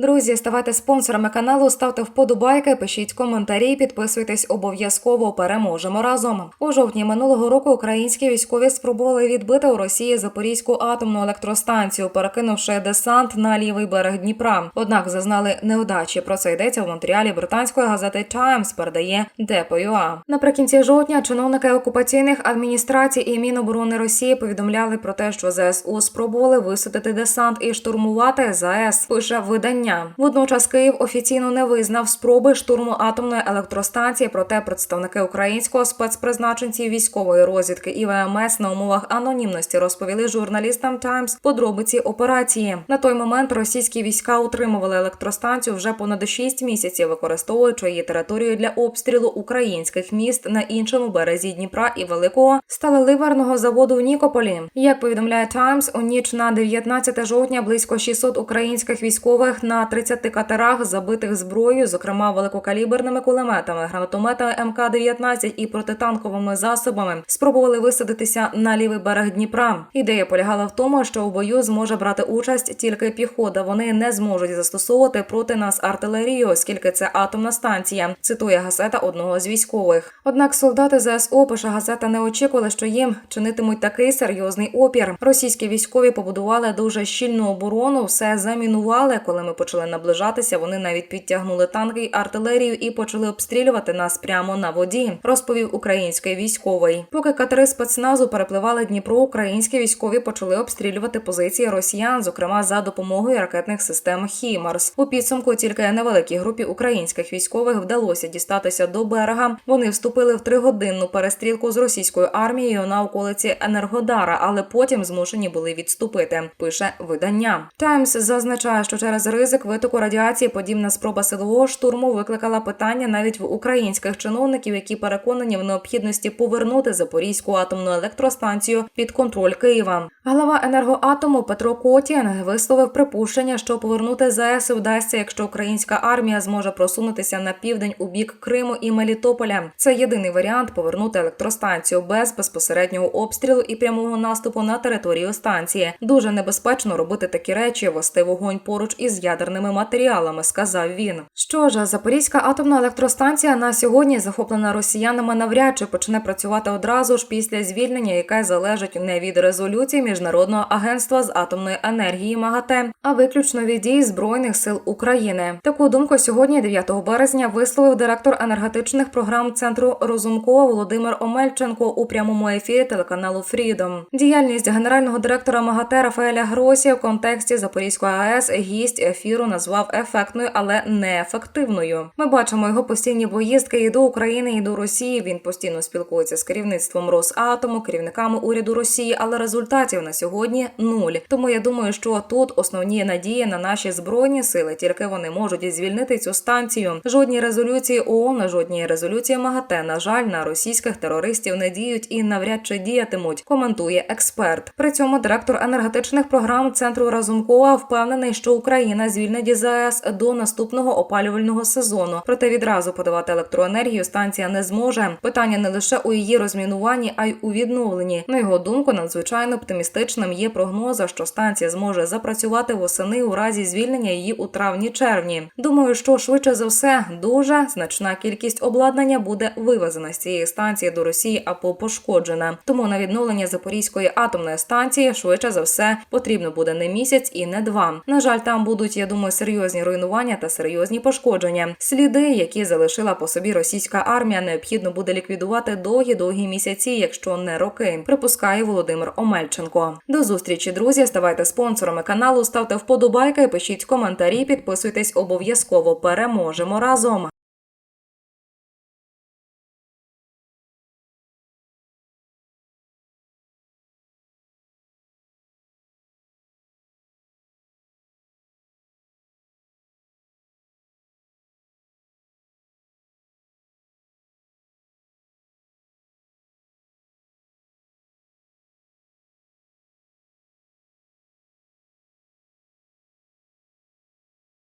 Друзі, ставайте спонсорами каналу, ставте вподобайки, пишіть коментарі, підписуйтесь обов'язково. Переможемо разом. У жовтні минулого року українські військові спробували відбити у Росії Запорізьку атомну електростанцію, перекинувши десант на лівий берег Дніпра. Однак зазнали неудачі. Про це йдеться в матеріалі британської газети Times, передає Депо.ua. Наприкінці жовтня чиновники окупаційних адміністрацій і Міноборони Росії повідомляли про те, що ЗСУ спробували висадити десант і штурмувати ЗАЕС. Пише видання. Водночас Київ офіційно не визнав спроби штурму атомної електростанції. Проте представники українського спецпризначенців військової розвідки і ВМС на умовах анонімності розповіли журналістам Times подробиці операції. На той момент російські війська утримували електростанцію вже понад 6 місяців, використовуючи її територію для обстрілу українських міст на іншому березі Дніпра і великого сталеливарного заводу в Нікополі. Як повідомляє Times, у ніч на 19 жовтня близько 600 українських військових на 30 катерах, забитих зброєю, зокрема великокаліберними кулеметами, гранатометами МК-19 і протитанковими засобами, спробували висадитися на лівий берег Дніпра. Ідея полягала в тому, що у бою зможе брати участь тільки піхота. Вони не зможуть застосовувати проти нас артилерію, оскільки це атомна станція. Цитує газета одного з військових. Однак солдати ЗСУ, пише газета, не очікували, що їм чинитимуть такий серйозний опір. Російські військові побудували дуже щільну оборону, все замінували. Коли ми почали наближатися, вони навіть підтягнули танки й артилерію і почали обстрілювати нас прямо на воді. Розповів український військовий. Поки катери спецназу перепливали Дніпро, українські військові почали обстрілювати позиції росіян, зокрема за допомогою ракетних систем Хімарс. У підсумку тільки невеликій групі українських військових вдалося дістатися до берега. Вони вступили в тригодинну перестрілку з російською армією на околиці Енергодара, але потім змушені були відступити. Пише видання. Таймс зазначає, що через ризик витоку радіації подібна спроба силового штурму викликала питання навіть в українських чиновників, які переконані в необхідності повернути Запорізьку атомну електростанцію під контроль Києва. Глава енергоатому Петро Котін висловив припущення, що повернути ЗАЕС вдасться, якщо українська армія зможе просунутися на південь у бік Криму і Мелітополя. Це єдиний варіант повернути електростанцію без безпосереднього обстрілу і прямого наступу на територію станції. Дуже небезпечно робити такі речі, вести вогонь поруч із ядерними матеріалами, сказав він. Що ж, Запорізька атомна електростанція на сьогодні захоплена росіянами навряд чи почне працювати одразу ж після звільнення, яке залежить не від резолюції міжнародного агентства з атомної енергії МАГАТЕ, а виключно від дій збройних сил України. Таку думку сьогодні, 9 березня, висловив директор енергетичних програм центру Розумкова Володимир Омельченко у прямому ефірі телеканалу Фрідом. Діяльність генерального директора МАГАТЕ Рафаеля Гросі в контексті Запорізької АЕС гість ефіру назвав ефектною, але неефективною. Ми бачимо його постійні поїздки і до України, і до Росії. Він постійно спілкується з керівництвом Росатому, керівниками уряду Росії, але результатів на сьогодні нуль. Тому я думаю, що тут основні надії на наші збройні сили, тільки вони можуть звільнити цю станцію. Жодні резолюції ООН, жодні резолюції МАГАТЕ, на жаль, на російських терористів не діють і навряд чи діятимуть. Коментує експерт. При цьому директор енергетичних програм центру Разумкова впевнений, що Україна звільнить ЗАЕС до наступного опалювального сезону. Проте відразу подавати електроенергію станція не зможе. Питання не лише у її розмінуванні, а й у відновленні. На його думку, надзвичайно оптимістичним є прогноза, що станція зможе запрацювати восени у разі звільнення її у травні-червні. Думаю, що швидше за все дуже значна кількість обладнання буде вивезена з цієї станції до Росії або пошкоджена. Тому на відновлення Запорізької атомної станції швидше за все потрібно буде не місяць і не два. На жаль, там будуть, я думаю, серйозні руйнування та серйозні пошкодження. Сліди, які залишила по собі російська армія, необхідно буде ліквідувати довгі-довгі місяці, якщо не роки. Припускає Володимир Омельченко. До зустрічі, друзі. Ставайте спонсорами каналу, ставте вподобайки, пишіть коментарі, підписуйтесь обов'язково. Переможемо разом.